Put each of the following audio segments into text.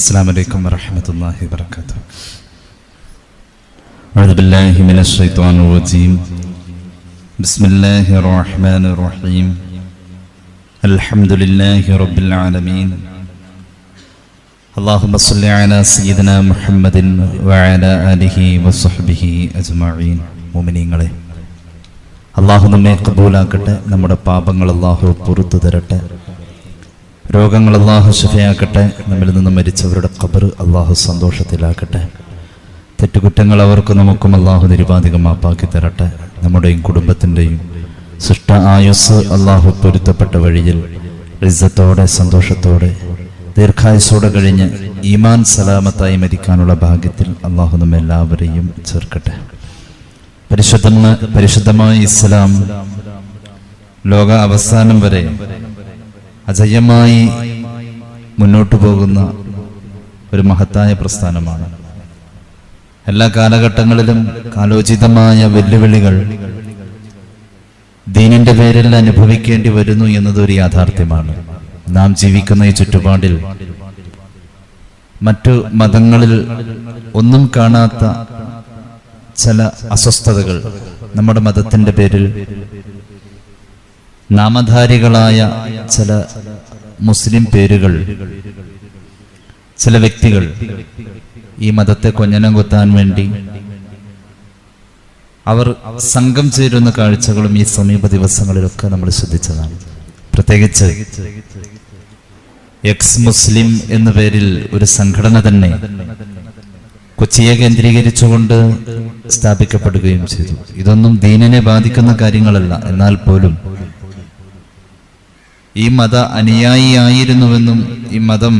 السلام عليكم ورحمة الله وبركاته أعوذ بالله من الشيطان الرجيم بسم الله الرحمن الرحيم الحمد لله رب العالمين اللهم صل على سيدنا محمد وعلى آله وصحبه أجمعين മുമിനീങ്ങളെ അള്ളാഹു നമ്മെ കബൂലാക്കട്ടെ നമ്മുടെ പാപങ്ങൾ അള്ളാഹു പുറത്തു തരട്ടെ രോഗങ്ങൾ അള്ളാഹു ശുഭയാക്കട്ടെ നമ്മിൽ നിന്ന് മരിച്ചവരുടെ ഖബർ അള്ളാഹു സന്തോഷത്തിലാക്കട്ടെ. തെറ്റുകുറ്റങ്ങൾ അവർക്ക് നമുക്കും അള്ളാഹു നിരുപാധികം മാപ്പാക്കി തരട്ടെ. നമ്മുടെയും കുടുംബത്തിന്റെയും സൃഷ്ട ആയുസ് അള്ളാഹു പൊരുത്തപ്പെട്ട വഴിയിൽ റിസത്തോടെ സന്തോഷത്തോടെ ദീർഘായുസോടെ കഴിഞ്ഞ് ഈമാൻ സലാമത്തായി മരിക്കാനുള്ള ഭാഗ്യത്തിൽ അള്ളാഹു നമ്മെല്ലാവരെയും ചേർക്കട്ടെ. പരിശുദ്ധ പരിശുദ്ധമായ ഇസ്ലാം ലോക അവസാനം വരെ അജയ്യമായി മുന്നോട്ടു പോകുന്ന ഒരു മഹത്തായ പ്രസ്ഥാനമാണ്. എല്ലാ കാലഘട്ടങ്ങളിലും കാലോചിതമായ വെല്ലുവിളികൾ ദീനിന്റെ പേരിൽ അനുഭവിക്കേണ്ടി വരുന്നു എന്നത് ഒരു യാഥാർത്ഥ്യമാണ്. നാം ജീവിക്കുന്ന ഈ ചുറ്റുപാടിൽ മറ്റു മതങ്ങളിൽ ഒന്നും കാണാത്ത ചില അസ്വസ്ഥതകൾ നമ്മുടെ മതത്തിന്റെ പേരിൽ നാമധാരികളായ ചില മുസ്ലിം പേരുകൾ ചില വ്യക്തികൾ ഈ മതത്തെ കൊഞ്ഞനം കൊത്താൻ വേണ്ടി അവർ സംഘം ചേരുന്ന കാഴ്ചകളും ഈ സമീപ ദിവസങ്ങളിലൊക്കെ നമ്മൾ ശ്രദ്ധിച്ചതാണ്. പ്രത്യേകിച്ച് എക്സ് മുസ്ലിം എന്ന പേരിൽ ഒരു സംഘടന തന്നെ കൊച്ചിയെ കേന്ദ്രീകരിച്ചുകൊണ്ട് സ്ഥാപിക്കപ്പെടുകയും ചെയ്തു. ഇതൊന്നും ദീനനെ ബാധിക്കുന്ന കാര്യങ്ങളല്ല. എന്നാൽ പോലും ഈ മത അനുയായിയായിരുന്നുവെന്നും ഈ മതം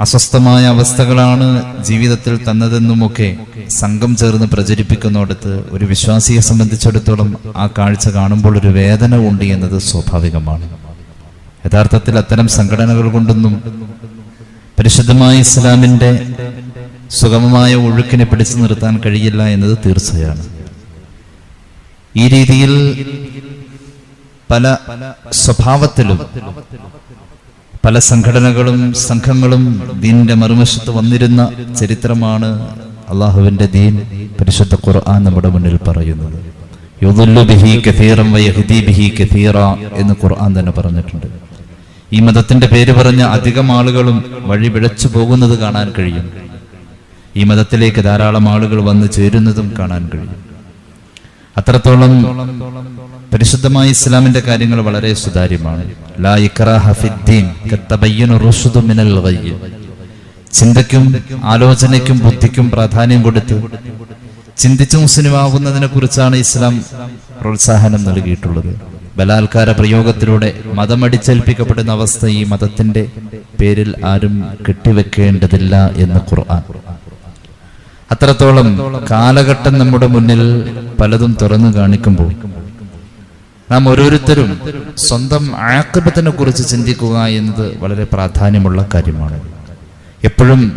അസ്വസ്ഥമായ അവസ്ഥകളാണ് ജീവിതത്തിൽ തന്നതെന്നുമൊക്കെ സംഘം ചേർന്ന് പ്രചരിപ്പിക്കുന്നിടത്ത് ഒരു വിശ്വാസിയെ സംബന്ധിച്ചിടത്തോളം ആ കാഴ്ച കാണുമ്പോൾ ഒരു വേദന ഉണ്ട് എന്നത് സ്വാഭാവികമാണ്. യഥാർത്ഥത്തിൽ അത്തരം സംഘടനകൾ കൊണ്ടൊന്നും പരിശുദ്ധമായ ഇസ്ലാമിന്റെ സുഗമമായ ഒഴുക്കിനെ പിടിച്ചു നിർത്താൻ കഴിയില്ല എന്നത് തീർച്ചയാണ്. ഈ രീതിയിൽ പല സ്വഭാവത്തിലും പല സംഘടനകളും സംഘങ്ങളും ദീനിന്റെ മറുവശത്ത് വന്നിരുന്ന ചരിത്രമാണ് അള്ളാഹുവിന്റെ ദീൻ പരിശുദ്ധ ഖുർആൻ നമ്മുടെ മുന്നിൽ പറയുന്നത്. എന്ന് ഖുർആൻ തന്നെ പറഞ്ഞിട്ടുണ്ട്. ഈ മതത്തിന്റെ പേര് പറഞ്ഞ അധികം ആളുകളും വഴി പിഴച്ചു പോകുന്നത് കാണാൻ കഴിയും. ഈ മതത്തിലേക്ക് ധാരാളം ആളുകൾ വന്നു ചേരുന്നതും കാണാൻ കഴിയും. അത്രത്തോളം പരിശുദ്ധമായ ഇസ്ലാമിന്റെ കാര്യങ്ങൾ വളരെ സുതാര്യമാണ്. ലാ ചിന്തയ്ക്കും ആലോചനയ്ക്കും ബുദ്ധിക്കും പ്രാധാന്യം കൊടുത്ത് ചിന്തിച്ച് മുസ്ലിമാകുന്നതിനെ കുറിച്ചാണ് ഇസ്ലാം പ്രോത്സാഹനം നൽകിയിട്ടുള്ളത്. ബലാത്കാര പ്രയോഗത്തിലൂടെ മതമടിച്ചേൽപ്പിക്കപ്പെടുന്ന അവസ്ഥ ഈ മതത്തിന്റെ പേരിൽ ആരും കെട്ടിവെക്കേണ്ടതില്ല എന്ന് ഖുർആൻ. അത്രത്തോളം കാലഘട്ടം നമ്മുടെ മുന്നിൽ പലതും തുറന്നു കാണിക്കുമ്പോൾ നാം ഓരോരുത്തരും സ്വന്തം ആക്രമത്തിനെ കുറിച്ച് ചിന്തിക്കുക എന്നത് വളരെ പ്രാധാന്യമുള്ള കാര്യമാണ്. എപ്പോഴും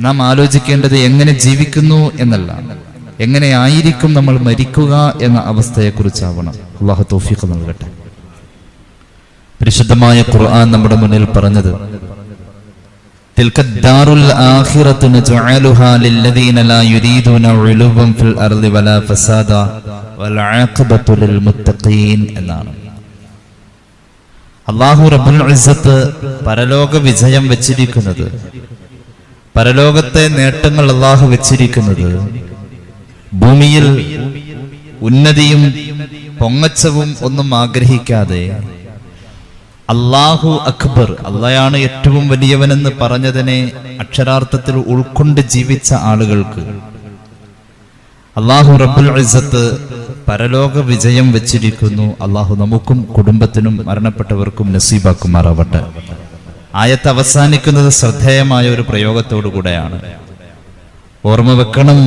നാം ആലോചിക്കേണ്ടത് എങ്ങനെ ജീവിക്കുന്നു എന്നല്ല. എങ്ങനെ ആയിരിക്കും നമ്മൾ മരിക്കുക എന്ന അവസ്ഥയെക്കുറിച്ചാവണം. അള്ളാഹു തോഫിക്ക് നൽകട്ടെ. പരിശുദ്ധമായ ഖുർആൻ നമ്മുടെ മുന്നിൽ പറഞ്ഞത് ഫിൽ അർളി വലാ ഫസാദ എന്നാണ്. അള്ളാഹു റബുൽ ഇസത്ത് പരലോക വിജയം വെച്ചിരിക്കുന്നത് പരലോകത്തെ നേട്ടങ്ങൾ അള്ളാഹു വെച്ചിരിക്കുന്നത് ഭൂമിയിൽ ഉന്നതിയും പൊങ്ങച്ചവും ഒന്നും ആഗ്രഹിക്കാതെ അള്ളാഹു അക്ബർ അള്ളയാണ് ഏറ്റവും വലിയവനെന്ന് പറഞ്ഞതിനെ അക്ഷരാർത്ഥത്തിൽ ഉൾക്കൊണ്ട് ജീവിച്ച ആളുകൾക്ക് അള്ളാഹു റബ്ബുൽ ഇസത്ത് പരലോക വിജയം വെച്ചിരിക്കുന്നു. അള്ളാഹു നമുക്കും കുടുംബത്തിനും മരണപ്പെട്ടവർക്കും നസീബാക്കുമാറാവട്ടെ. ആയത്ത് അവസാനിക്കുന്നത് ശ്രദ്ധേയമായ ഒരു പ്രയോഗത്തോടു കൂടെയാണ്. ഓർമ്മ വെക്കണം.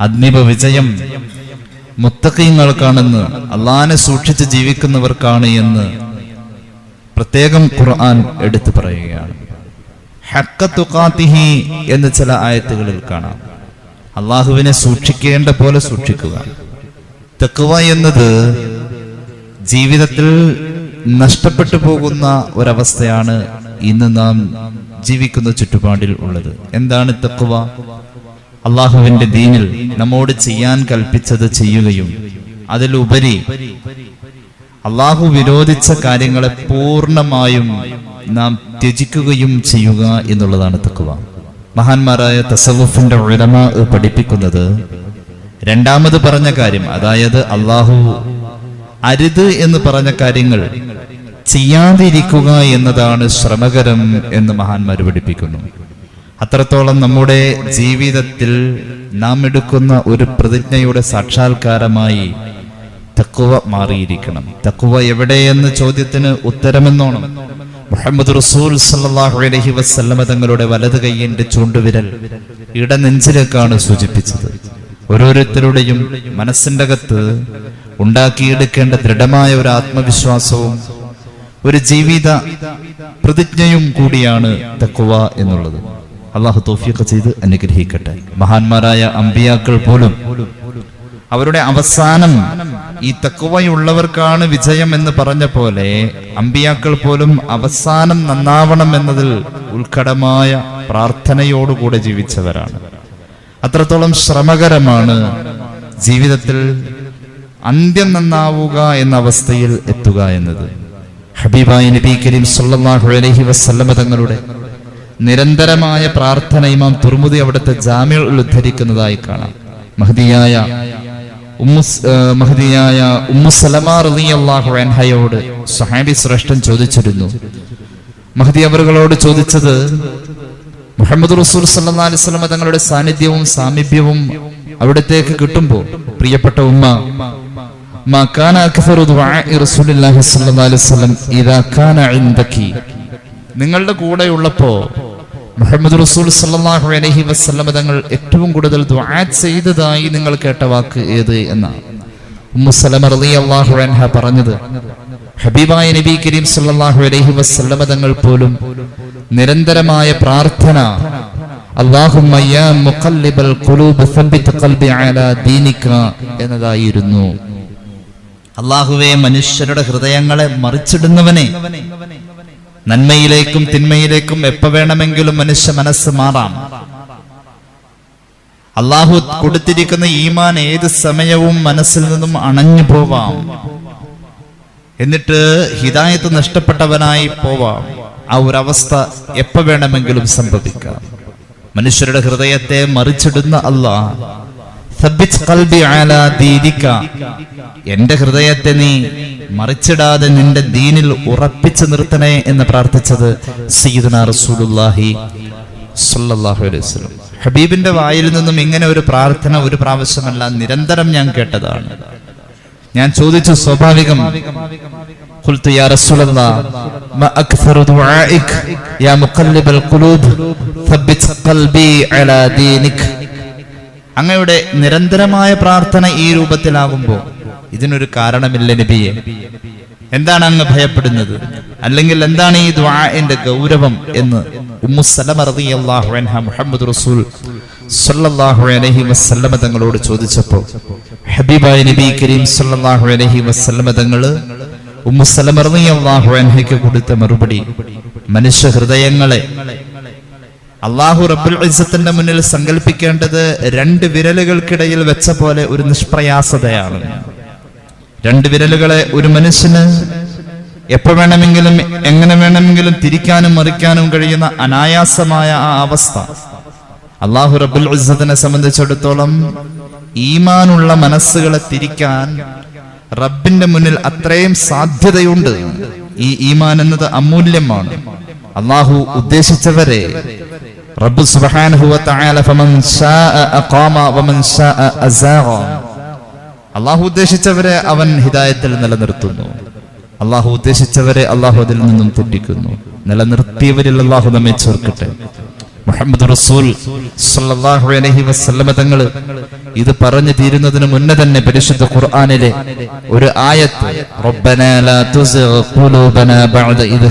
അഗ്നിപ വിജയം മുത്തക്കീങ്ങൾക്കാണെന്ന് അള്ളാനെ സൂക്ഷിച്ച് ജീവിക്കുന്നവർക്കാണ് എന്ന് പ്രത്യേകം ഖുർആൻ എടുത്തു പറയുകയാണ്. ഹക്കത്തുക്കാത്തിഹി എന്ന് ചില ആയത്തുകളിൽ കാണാം. അള്ളാഹുവിനെ സൂക്ഷിക്കേണ്ട പോലെ സൂക്ഷിക്കുക. തെക്കുവ എന്നത് ജീവിതത്തിൽ നഷ്ടപ്പെട്ടു പോകുന്ന ഒരവസ്ഥയാണ് ഇന്ന് നാം ജീവിക്കുന്ന ചുറ്റുപാടിൽ ഉള്ളത്. എന്താണ് തെക്കുവ അള്ളാഹുവിന്റെ ദീനിൽ നമ്മോട് ചെയ്യാൻ കൽപ്പിച്ചത് ചെയ്യുകയും അതിലുപരി അള്ളാഹു വിരോധിച്ച കാര്യങ്ങളെ പൂർണമായും നാം ത്യജിക്കുകയും ചെയ്യുക എന്നുള്ളതാണ് തക്കുവ മഹാന്മാരായ തസവുഫിന്റെ ഉയരമ പഠിപ്പിക്കുന്നത് രണ്ടാമത് പറഞ്ഞ കാര്യം അതായത് അള്ളാഹു അരുത് എന്ന് പറഞ്ഞ കാര്യങ്ങൾ ചെയ്യാതിരിക്കുക എന്നതാണ് ശ്രമകരം എന്ന് മഹാന്മാർ പഠിപ്പിക്കുന്നു. അത്രത്തോളം നമ്മുടെ ജീവിതത്തിൽ നാം എടുക്കുന്ന ഒരു പ്രതിജ്ഞയുടെ സാക്ഷാത്കാരമായി തക്കുവ മാറിയിരിക്കണം. തക്കുവ എവിടെയെന്ന് ചോദ്യത്തിന് ഉത്തരമെന്നോണം. മുഹമ്മദ് റസൂൽ സല്ലല്ലാഹു അലൈഹി വസല്ലമ തങ്ങളുടെ വലത് കൈയിന്റെ ചൂണ്ടുവിരൽ ഇടനെഞ്ചിലേക്കാണ് സൂചിപ്പിച്ചത്. ഓരോരുത്തരുടെയും മനസ്സിന്റെ അകത്ത് ഉണ്ടാക്കിയെടുക്കേണ്ട ദൃഢമായ ഒരു ആത്മവിശ്വാസവും ഒരു ജീവിത പ്രതിജ്ഞയും കൂടിയാണ് തക്കുവ എന്നുള്ളത്. അള്ളാഹു തോഫിയൊക്കെ ചെയ്ത് അനുഗ്രഹിക്കട്ടെ. മഹാന്മാരായ അമ്പിയാക്കൾ പോലും അവരുടെ അവസാനം ഈ തക്കുവയുള്ളവർക്കാണ് വിജയം എന്ന് പറഞ്ഞ പോലെ അമ്പിയാക്കൾ പോലും അവസാനം നന്നാവണം എന്നതിൽ ഉത്കടമായ പ്രാർത്ഥനയോടുകൂടെ ജീവിച്ചവരാണ്. അത്രത്തോളം ശ്രമകരമാണ് ജീവിതത്തിൽ അന്ത്യം നന്നാവുക എന്ന അവസ്ഥയിൽ എത്തുക എന്നത്. ഹബീബായി നബി കരീം സല്ലല്ലാഹു അലൈഹി വസല്ലമ തങ്ങളുടെ നിരന്തരമായ പ്രാർത്ഥന ഇമാം തുർമുദി അവിടുത്തെ ജാമ്യം ഉദ്ധരിക്കുന്നതായി കാണാം. മഹദിയായ മഹതിയായ ഉമ്മുസലമാറിയാഹു അൻഹയോട് സഹാബി ശ്രേഷ്ഠൻ ചോദിച്ചിരുന്നു. മഹദി അവറുകളോട് ചോദിച്ചത് മുഹമ്മദ് റസൂൽ സല്ലാ അലിസ്ലമ തങ്ങളുടെ സാന്നിധ്യവും സാമീപ്യവും അവിടത്തേക്ക് കിട്ടുമ്പോൾ പ്രിയപ്പെട്ട ഉമ്മ നിങ്ങളുടെ കൂടെയുള്ളപ്പോ മുഹമ്മദ് റസൂൽ സല്ലാഹു അലഹി വസല്ലമ തങ്ങൾ ഏറ്റവും കൂടുതൽ ദുആ ചെയ്തതായി നിങ്ങൾ കേട്ട വാക്ക് ഏത് എന്നാണ് ഉമ്മു സലമ റളിയല്ലാഹു അൻഹ പറഞ്ഞത് ഹബീബായ നബി കരീം സല്ലല്ലാഹു അലൈഹി വസല്ലമ തങ്ങൾ പോലും നിരന്തരമായ പ്രാർത്ഥന എന്നതായിരുന്നു. അള്ളാഹുവെ മനുഷ്യരുടെ ഹൃദയങ്ങളെ മറിച്ചിടുന്നവനെ നന്മയിലേക്കും തിന്മയിലേക്കും എപ്പോ വേണമെങ്കിലും മനുഷ്യ മനസ്സ് മാറാം. അള്ളാഹു കൊടുത്തിരിക്കുന്ന ഈമാൻ ഏത് സമയവും മനസ്സിൽ നിന്നും അണഞ്ഞു പോവാം. എന്നിട്ട് ഹിതായത്ത് നഷ്ടപ്പെട്ടവനായി പോവാം. ആ ഒരു അവസ്ഥ എപ്പോ വേണമെങ്കിലും സംഭവിക്കാം. മനുഷ്യരുടെ ഹൃദയത്തെ മറിച്ചിടുന്ന അള്ളാഹ്. എന്റെ ഹൃദയത്തെ നീ മറിച്ചിടാതെ നിന്റെ ദീനിൽ ഉറപ്പിച്ചു നിർത്തണേ എന്ന് പ്രാർത്ഥിച്ചത് സയ്യിദുനാ റസൂലുള്ളാഹി സ്വല്ലല്ലാഹു അലൈഹി വസല്ലം ഹബീബിന്റെ വായിൽ നിന്നും ഇങ്ങനെ ഒരു പ്രാർത്ഥന ഒരു പ്രാവശ്യമല്ല നിരന്തരം ഞാൻ കേട്ടതാണ് ഞാൻ ചോദിച്ചു സ്വാഭാവികം قلت يا رسول الله ما أكثر دعائك يا مقلب القلوب ثبت قلبي على دينك അങ്ങയുടെ നിരന്തരമായ പ്രാർത്ഥന ഈ രൂപത്തിലാകുമ്പോൾ ഇതിനൊരു കാരണമില്ല നബിയെ. എന്താണ് അങ്ങ് ഭയപ്പെടുന്നത്? അല്ലെങ്കിൽ എന്താണ് ഈ ദ്വാന്റെ ഗൗരവം എന്ന് മുഹമ്മദ് റസൂൽ അലൈഹി വസല്ലമ തങ്ങളോട് ചോദിച്ചപ്പോൾ ഹബീബായ നബി കരീം സല്ലല്ലാഹു അലൈഹി വസല്ലമ തങ്ങൾ റളിയല്ലാഹു അൻഹയ്ക്ക് കൊടുത്ത മറുപടി മനുഷ്യ ഹൃദയങ്ങളെ അള്ളാഹു റബ്ബുൽ ഇസ്സത്തിന്റെ മുന്നിൽ സങ്കല്പിക്കേണ്ടത് രണ്ട് വിരലുകൾക്കിടയിൽ വെച്ച പോലെ ഒരു നിഷ്പ്രയാസതയാണ്. രണ്ട് വിരലുകളെ ഒരു മനുഷ്യന് എപ്പോൾ വേണമെങ്കിലും എങ്ങനെ വേണമെങ്കിലും തിരിക്കാനും മറിക്കാനും കഴിയുന്ന അനായാസമായ ആ അവസ്ഥ. അള്ളാഹു റബുൽ ഉസത്തിനെ സംബന്ധിച്ചിടത്തോളം ഈമാനുള്ള മനസ്സുകളെ തിരിക്കാൻ റബ്ബിന്റെ മുന്നിൽ അത്രയും സാധ്യതയുണ്ട്. ഈ ഈമാൻ എന്നത് അമൂല്യമാണ്. അള്ളാഹു ഉദ്ദേശിച്ചവരെ റബ്ബു വ തആല ഫമൻ ശാഅ അഖാമ വമൻ ശാഅ അസാഗ അള്ളാഹു ഉദ്ദേശിച്ചവരെ അവൻ ഹിതായത്തിൽ നിലനിർത്തുന്നു. അള്ളാഹു ഉദ്ദേശിച്ചവരെ അള്ളാഹു അതിൽ നിന്നും തെറ്റിക്കുന്നു. നിലനിർത്തിയവരിൽ അള്ളാഹു നമ്മെ ചേർക്കട്ടെ. മുഹമ്മദ് റസൂൽ അലൈഹി വസല്ലമ തങ്ങൾ ഇത് പറഞ്ഞു തീരുന്നതിന് മുന്നേ തന്നെ പരിശുദ്ധ ഖുർആനിലെ ഒരു ആയത്ത് റബ്ബനാ ലാ ഇദ്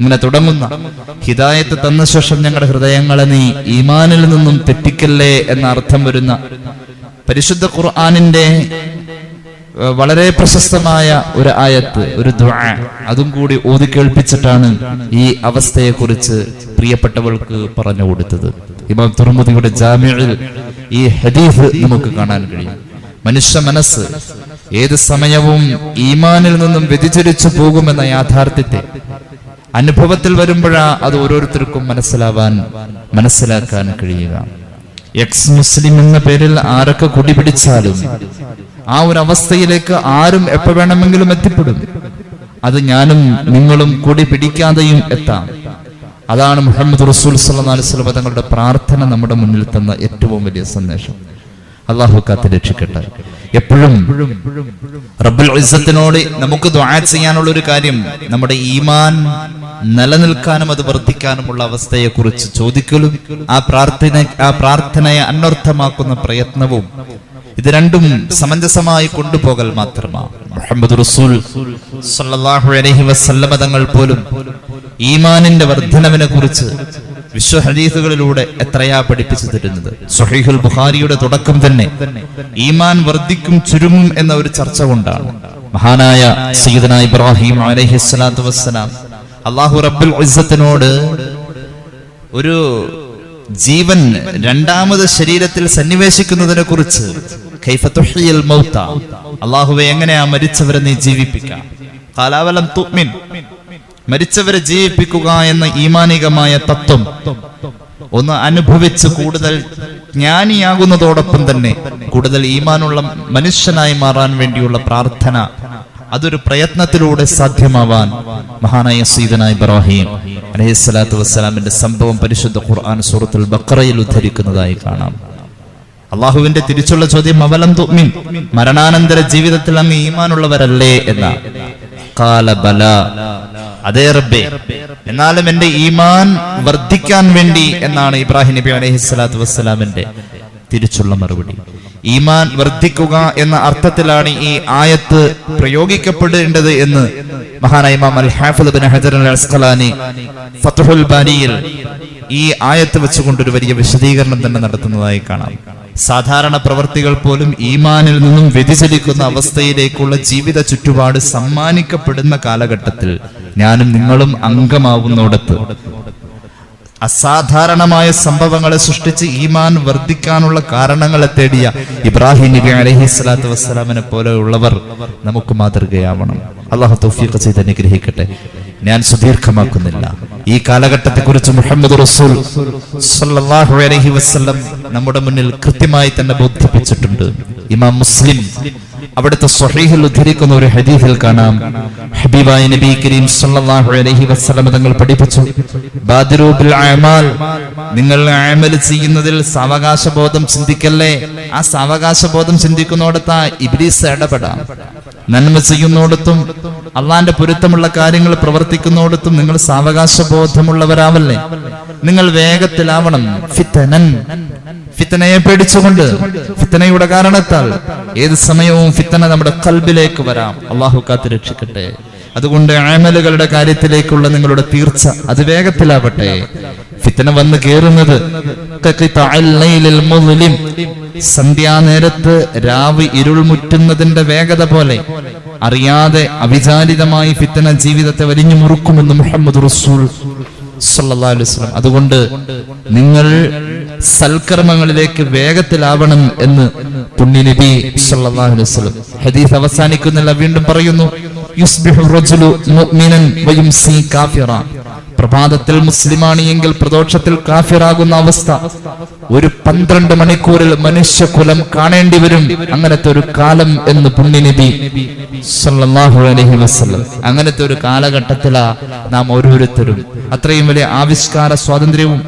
ഇങ്ങനെ തുടങ്ങുന്ന ഹിദായത്ത് തന്ന ശേഷം ഞങ്ങളുടെ ഹൃദയങ്ങളെ നീ ഈമാനിൽ നിന്നും തെറ്റിക്കല്ലേ എന്ന അർത്ഥം വരുന്ന പരിശുദ്ധ ഖുർആാനിന്റെ വളരെ പ്രശസ്തമായ ഒരു ആയത്ത് ഒരു ദുആ. അതും കൂടി ഓതി കേൾപ്പിച്ചിട്ടാണ് ഈ അവസ്ഥയെ കുറിച്ച് പ്രിയപ്പെട്ടവൾക്ക് പറഞ്ഞു കൊടുത്തത്. ഇമാം തുറമുദിയുടെ ജാമ്യയിൽ ഈ ഹദീഫ് നമുക്ക് കാണാൻ കഴിയും. മനുഷ്യ മനസ്സ് ഏത് സമയവും ഈമാനിൽ നിന്നും വ്യതിചരിച്ചു പോകുമെന്ന യാഥാർത്ഥ്യത്തെ അനുഭവത്തിൽ വരുമ്പോഴാ അത് ഓരോരുത്തർക്കും മനസ്സിലാവാൻ മനസ്സിലാക്കാൻ കഴിയുക. എക്സ് മുസ്ലിം എന്ന പേരിൽ ആരൊക്കെ കുടിപിടിച്ചാലും ആ ഒരു അവസ്ഥയിലേക്ക് ആരും എപ്പോ വേണമെങ്കിലും എത്തിപ്പെടും. അത് ഞാനും നിങ്ങളും കൂടി പിടിക്കാതെയും എത്താം. അതാണ് മുഹമ്മദ് റസൂൽ വസല്ലം തങ്ങളുടെ പ്രാർത്ഥന നമ്മുടെ മുന്നിൽ തന്ന ഏറ്റവും വലിയ സന്ദേശം. അള്ളാഹു കാത്ത് രക്ഷിക്കട്ടെ. എപ്പോഴും റബ്ബുൽ നമുക്ക് ദുആ ചെയ്യാനുള്ള ഒരു കാര്യം നമ്മുടെ ഈമാൻ നിലനിൽക്കാനും അത് വർദ്ധിക്കാനുമുള്ള അവസ്ഥയെക്കുറിച്ച് ചോദിക്കലും ആ പ്രാർത്ഥന ആ പ്രാർത്ഥനയെ അനർത്ഥമാക്കുന്ന പ്രയത്നവും ഇത് രണ്ടും സമഞ്ജസമായി കൊണ്ടുപോകൽ മാത്രമാണ് മുഹമ്മദ് റസൂൽ സല്ലല്ലാഹു അലൈഹി വസല്ലമ തങ്ങൾ പോലും ഈമാനിന്റെ വർധനവിനെ കുറിച്ച് വിശ്വഹദീസുകളിലൂടെ എത്രയാ പഠിപ്പിച്ചു തരുന്നത്? സുഹൈഹുൽ ബുഖാരിയുടെ തുടക്കം തന്നെ ഈമാൻ വർദ്ധിക്കും ചുരുങ്ങും എന്ന ഒരു ചർച്ച കൊണ്ടാണ്. മഹാനായ സയ്യിദന ഇബ്രാഹിം അലൈഹി സ്വലാത്തു വസ്സലാം അള്ളാഹു റബ്ബുൽ ഉസത്തിനോട് ഒരു ജീവൻ രണ്ടാമത് ശരീരത്തിൽ സന്നിവേശിക്കുന്നതിനെ കുറിച്ച് അള്ളാഹുവെ എങ്ങനെയാ മരിച്ചവരെ നീ ജീവിപ്പിക്കാം? കാലാവലം തുമിൻ മരിച്ചവരെ ജീവിപ്പിക്കുക എന്ന ഈമാനികമായ തത്വം ഒന്ന് അനുഭവിച്ച് കൂടുതൽ ജ്ഞാനിയാകുന്നതോടൊപ്പം തന്നെ കൂടുതൽ ഈമാനുള്ള മനുഷ്യനായി മാറാൻ വേണ്ടിയുള്ള പ്രാർത്ഥന അതൊരു പ്രയത്നത്തിലൂടെ സാധ്യമാവാൻ മഹാനായ സീദന ഇബ്രാഹിം അലൈഹി സ്വലാത്തു വസ്സലാമിന്റെ സംഭവം പരിശുദ്ധ ഖുർആൻ സൂറത്തുൽ ബക്കറയിൽ ഉദ്ധരിക്കുന്നതായി കാണാം. അള്ളാഹുവിന്റെ തിരിച്ചുള്ള ചോദ്യം അവലം തുമ്മിൻ മരണാനന്തര ജീവിതത്തിൽ അങ്ങ് ഈമാനുള്ളവരല്ലേ? എന്ന. കാല ബല. അതേ റബ്ബേ എന്നാലും എന്റെ ഈമാൻ വർദ്ധിക്കാൻ വേണ്ടി എന്നാണ് ഇബ്രാഹിം നബി അലൈഹി സ്വലാത്തു വസ്സലാമിന്റെ തിരിച്ചുള്ള മറുപടി. ഈമാൻ വർദ്ധിക്കുക എന്ന അർത്ഥത്തിലാണ് ഈ ആയത്ത് പ്രയോഗിക്കപ്പെടേണ്ടത് എന്ന് മഹാനായ ഇമാം അൽ ഹജർ അൽ അസ്ഖലാനി ബാനിയിൽ ഈ ആയത്ത് വെച്ചുകൊണ്ട് ഒരു വലിയ വിശദീകരണം തന്നെ നടത്തുന്നതായി കാണാം. സാധാരണ പ്രവർത്തികൾ പോലും ഈമാനിൽ നിന്നും വ്യതിചലിക്കുന്ന അവസ്ഥയിലേക്കുള്ള ജീവിത ചുറ്റുപാട് സമ്മാനിക്കപ്പെടുന്ന കാലഘട്ടത്തിൽ ഞാനും നിങ്ങളും അംഗമാവുന്നിടത്ത് അസാധാരണമായ സംഭവങ്ങളെ സൃഷ്ടിച്ച് ഈമാൻ വർദ്ധിക്കാനുള്ള കാരണങ്ങളെ തേടിയ ഇബ്രാഹിം നബി അലഹി സ്വലാത്തു വസ്സലാമിനെ പോലെയുള്ളവർ നമുക്ക് മാതൃകയാവണം. അള്ളാഹു തൗഫീഖ് ചെയ്ത് അനുഗ്രഹിക്കട്ടെ. ഞാൻ സുദീർഘമാക്കുന്നില്ല. ഈ കാലഘട്ടത്തെ കുറിച്ച് മുഹമ്മദ് റസൂൽ സല്ലല്ലാഹു അലൈഹി വസല്ലം നമ്മുടെ മുന്നിൽ കൃത്യമായി തന്നെ ബോധിപ്പിച്ചിട്ടുണ്ട് ഇമാം മുസ്ലിം അവിടുത്തെ സ്വഹീഹിൽ ഉദ്ധരിക്കുന്ന ഒരു ഹദീസിൽ കാണാം. ഹബീബായ നബി കരീം സല്ലല്ലാഹു അലൈഹി വസല്ലം തങ്ങൾ പഠിപ്പിച്ചു ബാദിറു ബിൽ അമാൽ നിങ്ങൾ അമൽ ചെയ്യുന്നതിൽ സാവകാശബോധം ചിന്തിക്കല്ലേ? ആ സാവകാശബോധം ബോധം ചിന്തിക്കുന്നോടത്ത ഇബ്ലീസ് ഇടപെടാം. നന്മ ചെയ്യുന്നോടത്തും അള്ളാന്റെ പൊരുത്തമുള്ള കാര്യങ്ങൾ പ്രവർത്തിക്കുന്നോടത്തും നിങ്ങൾ സാവകാശബോധമുള്ളവരാവല്ലേ? നിങ്ങൾ വേഗത്തിലാവണം. ഫിത്തനൻ. ഫിത്തനയെ പേടിച്ചുകൊണ്ട് ഫിത്തനയുടെ കാരണത്താൽ ഏത് സമയവും ഫിത്തന നമ്മുടെ കൽബിലേക്ക് വരാം. അള്ളാഹു കാത്ത് രക്ഷിക്കട്ടെ. അതുകൊണ്ട് ആമലുകളുടെ കാര്യത്തിലേക്കുള്ള നിങ്ങളുടെ തീർച്ച അത് വേഗത്തിലാവട്ടെ. ഫിത്തന വന്ന് കേറുന്നത് സന്ധ്യാനേരത്ത് രാവ് ഇരുൾ മുറ്റുന്നതിന്റെ വേഗത പോലെ അറിയാതെ അവിചാരിതമായി ഫിത്തന ജീവിതത്തെ വലിഞ്ഞു മുറുക്കുമെന്ന് മുഹമ്മദ് റസൂൽ സല്ലല്ലാഹു അലൈഹി വസല്ലം. അതുകൊണ്ട് നിങ്ങൾ സൽക്കർമ്മങ്ങളിലേക്ക് വേഗത്തിലാവണം എന്ന് പുണ്യനിധി സല്ലല്ലാഹു അലൈഹി വസല്ലം ഹദീസ് അവസാനിക്കുന്നില്ല വീണ്ടും പറയുന്നു യുസ്ബിഹു റജുലു മുഅ്മിനൻ വയുംസി കാഫിറ. പ്രഭാതത്തിൽ മുസ്ലിമാണി എങ്കിൽ പ്രദോഷത്തിൽ കാഫിറാകുന്ന അവസ്ഥ. ഒരു പന്ത്രണ്ട് മണിക്കൂറിൽ മനുഷ്യകുലം കാണേണ്ടി വരും. അങ്ങനത്തെ ഒരു കാലം എന്ന് സല്ലല്ലാഹു അലൈഹി വസല്ലം. അങ്ങനത്തെ ഒരു കാലഘട്ടത്തിലാ നാം ഓരോരുത്തരും. അത്രയും വലിയ ആവിഷ്കാര സ്വാതന്ത്ര്യവും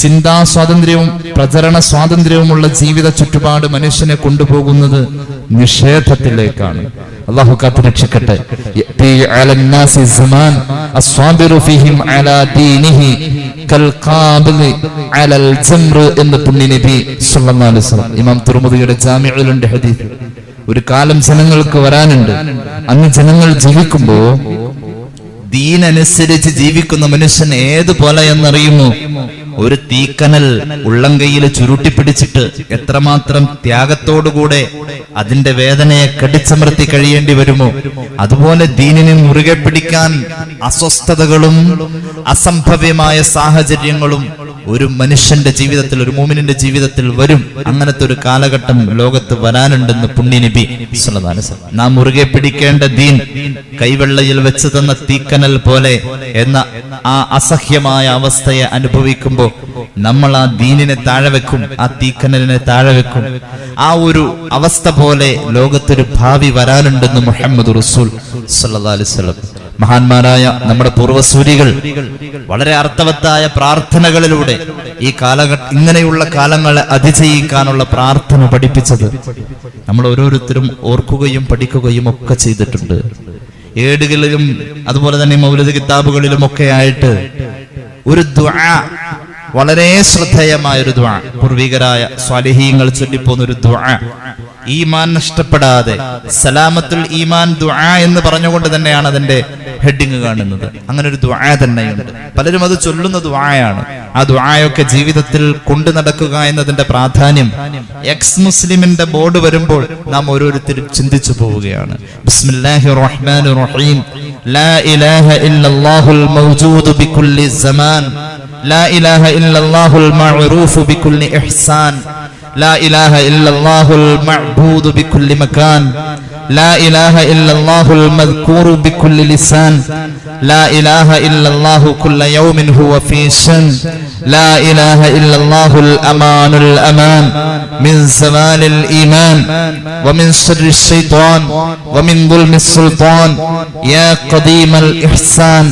ചിന്താ സ്വാതന്ത്ര്യവും പ്രചരണ സ്വാതന്ത്ര്യവുമുള്ള ജീവിത ചുറ്റുപാട് മനുഷ്യനെ കൊണ്ടുപോകുന്നത് നിഷേധത്തിലേക്കാണ്. അള്ളാഹു കാത്ത് രക്ഷിക്കട്ടെ എന്ന് ഇമാം ഹദീസ്. ഒരു കാലം ജനങ്ങൾക്ക് വരാനുണ്ട്. അന്ന് ജനങ്ങൾ ജീവിക്കുമ്പോ ദീനനുസരിച്ച് ജീവിക്കുന്ന മനുഷ്യൻ ഏതുപോലെ എന്നറിയുമോ? ഒരു തീക്കനൽ ഉള്ളംകൈയിൽ ചുരുട്ടിപ്പിടിച്ചിട്ട് എത്രമാത്രം ത്യാഗത്തോടുകൂടെ അതിന്റെ വേദനയെ കടിച്ചമർത്തി കഴിയേണ്ടി വരുമോ? അതുപോലെ ദീനിനെ മുറുകെ പിടിക്കാൻ അസ്വസ്ഥതകളും അസംഭവ്യമായ സാഹചര്യങ്ങളും ഒരു മനുഷ്യന്റെ ജീവിതത്തിൽ ഒരു മൂമിനിന്റെ ജീവിതത്തിൽ വരും. അങ്ങനത്തെ ഒരു കാലഘട്ടം ലോകത്ത് വരാനുണ്ടെന്ന് പുണ്യനബി. നാം മുറുകെ പിടിക്കേണ്ട ദീൻ കൈവെള്ളയിൽ വെച്ച് തന്ന തീക്കനൽ പോലെ എന്ന ആ അസഹ്യമായ അവസ്ഥയെ അനുഭവിക്കുമ്പോൾ നമ്മൾ ആ ദീനിനെ താഴെ വെക്കും ആ തീക്കനലിനെ താഴെ വെക്കും. ആ ഒരു അവസ്ഥ പോലെ ലോകത്തൊരു ഭാവി വരാനുണ്ടെന്ന് മുഹമ്മദ് റസൂൽ സല്ലല്ലാഹു അലൈഹി വസല്ലം. മഹാന്മാരായ നമ്മുടെ പൂർവസൂരികൾ വളരെ അർത്ഥവത്തായ പ്രാർത്ഥനകളിലൂടെ ഈ കാലഘട്ട ഇങ്ങനെയുള്ള കാലങ്ങളെ അതിജയിക്കാനുള്ള പ്രാർത്ഥന പഠിപ്പിച്ചത് നമ്മൾ ഓരോരുത്തരും ഓർക്കുകയും പഠിക്കുകയും ഒക്കെ ചെയ്തിട്ടുണ്ട്. ഏടുകളിലും അതുപോലെ തന്നെ മൗലിക കിതാബുകളിലും ഒക്കെ ആയിട്ട് ഒരു ദ്വാ വളരെ ശ്രദ്ധേയമായ ഒരു ദ്വാ പൂർവികരായ സ്വാലിഹീങ്ങൾ ചൊല്ലിപ്പോന്ന ഒരു ദ്വാ ഈമാൻ നഷ്ടപ്പെടാതെ സലാമത്തുൽ ഈമാൻ ദുആ എന്ന് പറഞ്ഞുകൊണ്ട് തന്നെയാണ് അതിന്റെ ഹെഡിങ് കാണുന്നത്. അങ്ങനെ ഒരു ദുആ തന്നെയുണ്ട്. പലരും അത് ചൊല്ലുന്ന ദുആയാണ്. ആ ദുആയൊക്കെ ജീവിതത്തിൽ കൊണ്ടു നടക്കുക എന്നതിന്റെ പ്രാധാന്യം എക്സ് മുസ്ലിമിന്റെ ബോർഡ് വരുമ്പോൾ നാം ഓരോരുത്തരും ചിന്തിച്ചു പോവുകയാണ്. ബിസ്മില്ലാഹി റഹീം ലാ ഇലാഹ ഇല്ലല്ലാഹുൽ മൗജൂദു ബികുല്ലി സമാൻ. ലാ ഇലാഹ ഇല്ലല്ലാഹുൽ മഅറൂഫു ബികുല്ലി ഇഹ്സാൻ. لا إله إلا الله المعبود بكل مكان لا إله إلا الله المذكور بكل لسان لا إله إلا الله كل يوم هو في شن لا إله إلا الله الأمان الأمان من زوال الإيمان ومن شر الشيطان ومن ظلم السلطان يا قديم الإحسان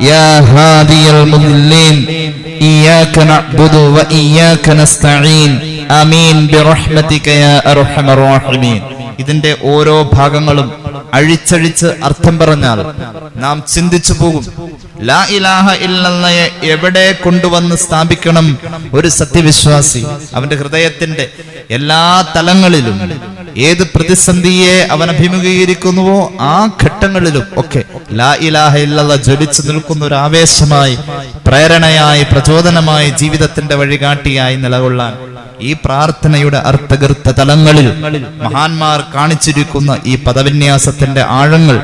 يا هادي المضلين إياك نعبد وإياك نستعين ഇതിന്റെ ഓരോ ഭാഗങ്ങളും അഴിച്ചഴിച്ച് അർത്ഥം പറഞ്ഞാൽ നാം ചിന്തിച്ചു പോകും. ലാ ഇലാഹ ഇല്ലയെ എവിടെ കൊണ്ടുവന്ന് സ്ഥാപിക്കണം ഒരു സത്യവിശ്വാസി? അവന്റെ ഹൃദയത്തിന്റെ എല്ലാ തലങ്ങളിലും ഏത് പ്രതിസന്ധിയെ അവൻ അഭിമുഖീകരിക്കുന്നുവോ ആ ഘട്ടങ്ങളിലും ഒക്കെ ലാ ഇലാഹ ഇല്ലല്ല ജ്വലിച്ചു നിൽക്കുന്ന ഒരു ആവേശമായി പ്രേരണയായി പ്രചോദനമായി ജീവിതത്തിന്റെ വഴികാട്ടിയായി നിലകൊള്ളാൻ ഈ പ്രാർത്ഥനയുടെ അർത്ഥകൃത്ത തലങ്ങളിൽ മഹാന്മാർ കാണിച്ചിരിക്കുന്ന ഈ പദവിന്യാസത്തിന്റെ ആഴങ്ങൾ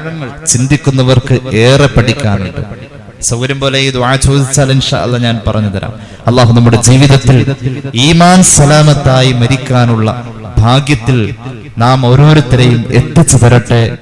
ചിന്തിക്കുന്നവർക്ക് ഏറെ പഠിക്കാനുണ്ട്. സൗകര്യം പോലെ ഈ ദ്വാ ചോദിച്ചാൽ ഇൻഷാ അല്ല ഞാൻ പറഞ്ഞു തരാം. അള്ളാഹു നമ്മുടെ ജീവിതത്തിൽ ഈമാൻ സലാമത്തായി മരിക്കാനുള്ള ഭാഗ്യത്തിൽ നാം ഓരോരുത്തരെയും എത്തിച്ചു തരട്ടെ